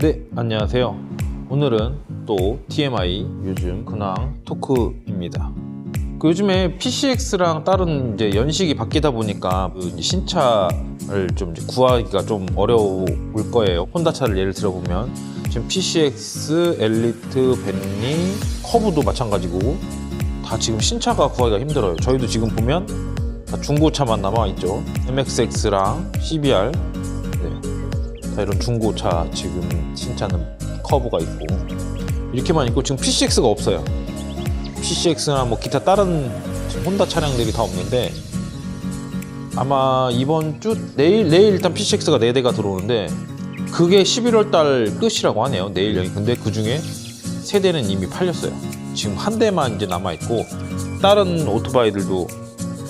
네, 안녕하세요. 오늘은 또 TMI 요즘 근황 토크입니다. 그 요즘에 PCX랑 다른 이제 연식이 바뀌다 보니까 그 신차를 좀 구하기가 좀 어려울 거예요. 혼다 차를 예를 들어보면 지금 PCX, 엘리트, 벤리, 커브도 마찬가지고 다 지금 신차가 구하기가 힘들어요. 저희도 지금 보면 다 중고차만 남아 있죠. MXX랑 CBR, 네. 다 이런 중고차 지금 신차는 커브가 있고 이렇게만 있고 지금 PCX가 없어요. PCX나 뭐 기타 다른 혼다 차량들이 다 없는데 아마 이번 주 내일 내일 일단 PCX가 4 대가 들어오는데 그게 11월 달 끝이라고 하네요. 내일 여기 근데 그 중에 세 대는 이미 팔렸어요. 지금 한 대만 이제 남아 있고 다른 오토바이들도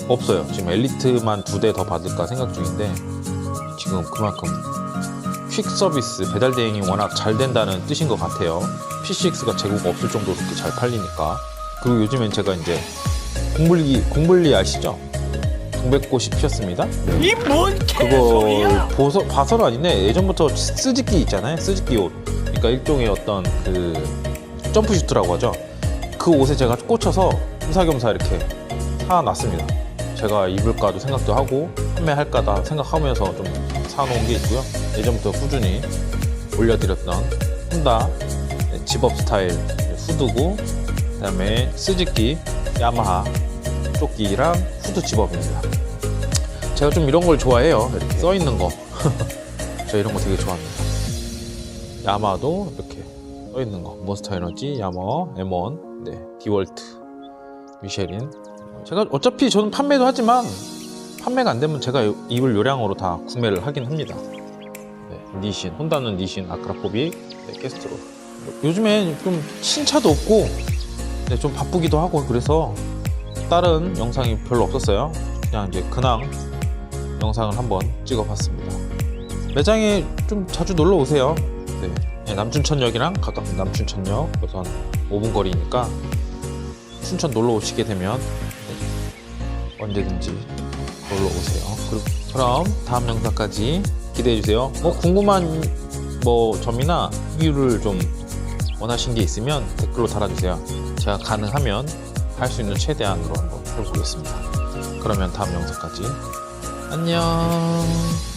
없어요. 지금 엘리트만 두 대 더 받을까 생각 중인데 지금 그만큼 퀵 서비스 배달 대행이 워낙 잘 된다는 뜻인 것 같아요. PCX가 재고가 없을 정도로 그렇게 잘 팔리니까. 그리고 요즘엔 제가 이제 공불기 공불리 아시죠? 동백꽃이 피었습니다. 네. 이뭔 그거 개소리야? 보서 봐서는 아닌데 예전부터 쓰지끼 있잖아요. 쓰지끼 옷. 그러니까 일종의 어떤 그 점프 슈트라고 하죠. 그 옷에 제가 꽂혀서 겸사겸사 이렇게 사놨습니다. 제가 입을까도 생각도 하고 판매할까다 생각하면서 좀 사놓은 게 있고요. 예전부터 꾸준히 올려드렸던 혼다 집업 스타일 후드고 그 다음에 스즈키 야마하 조끼랑 후드 집업입니다. 제가 좀 이런 걸 좋아해요. 이렇게 써 있는 거. 저 이런 거 되게 좋아합니다. 야마도 이렇게 써 있는 거. 몬스터 에너지, 야마, M1, 네, 디월트, 미쉐린. 제가 어차피 저는 판매도 하지만 판매가 안 되면 제가 입을 요량으로 다 구매를 하긴 합니다. 네, 니신, 혼다는 니신, 아크라포빅, 네, 게스트로. 요즘엔 좀 신차도 없고 네, 좀 바쁘기도 하고 그래서 다른 영상이 별로 없었어요. 그냥 이제 근황 영상을 한번 찍어봤습니다. 매장에 좀 자주 놀러 오세요. 네. 네, 남춘천역이랑 가깝은 남춘천역 한 5분 거리니까 춘천 놀러 오시게 되면 네, 언제든지 놀러 오세요. 그럼 다음 영상까지 기대해 주세요. 뭐 궁금한 뭐 점이나 이유를 좀 원하신 게 있으면 댓글로 달아주세요. 제가 가능하면 할 수 있는 최대한으로 한번 해보겠습니다. 그러면 다음 영상까지 안녕.